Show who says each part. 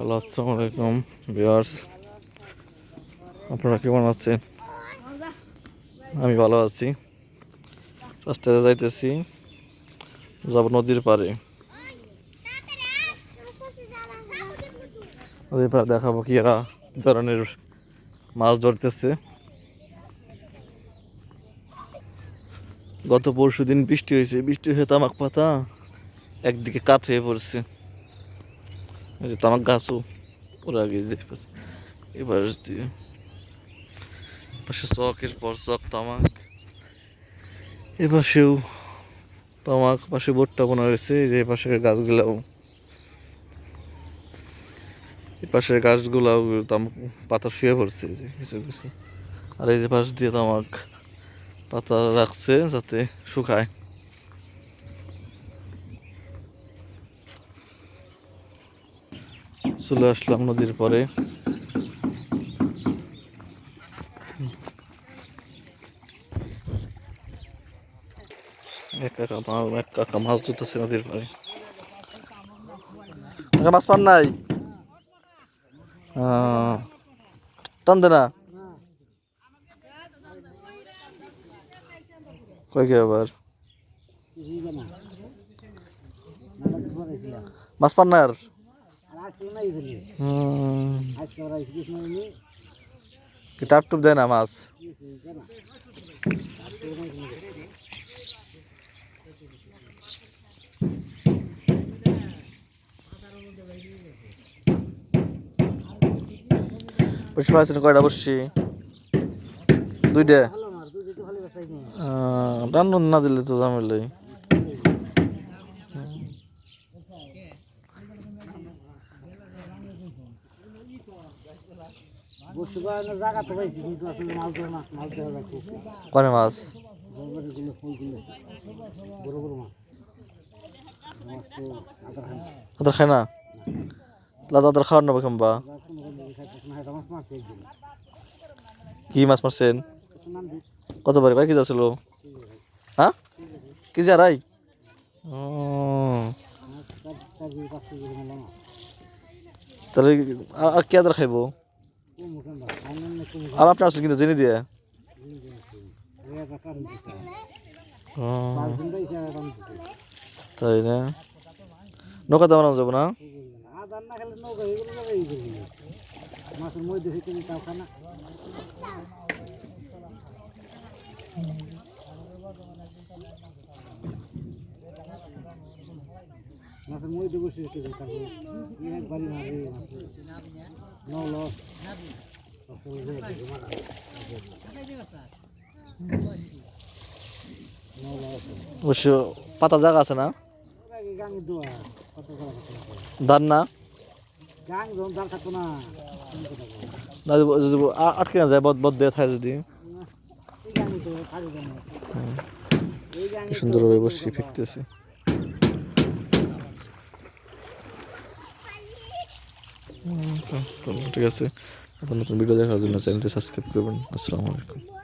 Speaker 1: Hello, আসসালামু আলাইকুম, viewers. আপনারা কেমন আছেন? আমি ভালো আছি। রাস্তায় যাইতেছি, যাব নদীর পাড়ে। নদীর পাড়ে দেখাবো কি এরা ধরনের মাছ ধরতেছে। গত পরশু দিন বৃষ্টি হয়েছে, বৃষ্টি হয়ে তামাক পাতা একদিকে কাত হয়ে পড়ছে। এই যে তামাক গাছও পুরা গেছে এবার পাশে চকের পর চক তামাক, এ পাশেও তামাক, পাশে বোটটা বোনা রয়েছে, এই যে পাশের গাছগুলাও। পাশের গাছগুলাও তামাক পাতা শুয়ে পড়ছে যে কিছু কিছু। আর এই যে পাশ দিয়ে তামাক পাতা রাখছে যাতে শুকায়। চলে আসলাম নদীর পরে। কাকা মাছ ধরতেছে নদীর পরে কাকা, মাছ পান নাই? টান দে না? কয় কি আবার? মাছ পান না আর? টাপ টুপ দেয় না মাছ বসে পাইছেন কয়টা বসছি? দুইটা। টান না দিলে তো ঝামেলাই
Speaker 2: জায়গা তো পাইছি কিন্তু আসলে মাছ ধরে না মাছ ধরা যাচ্ছে
Speaker 1: কনে মাছ
Speaker 2: আদার
Speaker 1: খায় না। ওদের খাওয়ার নেবে কি মাছ মারছেন? কত বারে কয় কেজি আছিল? হ্যাঁ? কেজি আড়াই? তাহলে আর কে আদার খাইবো? আর আপনি আসলে কিন্তু জেনে দিয়ে। তাই না? নৌকা দাম যাব না?
Speaker 2: মাছের মধ্যে বসে রেখে দেয় তারপর একবারই মারে।
Speaker 1: অবশ্য পাতা জায়গা আছে না? ধান না? আটকে না যায়, বদ দিয়ে থাকে যদি। সুন্দরভাবে
Speaker 2: কত
Speaker 1: বসে ফিরতেছে। ঠিক আছে। নতুন ভিডিও দেখার জন্য চ্যানেলটি সাবস্ক্রাইব করবেন। আসসালামু আলাইকুম।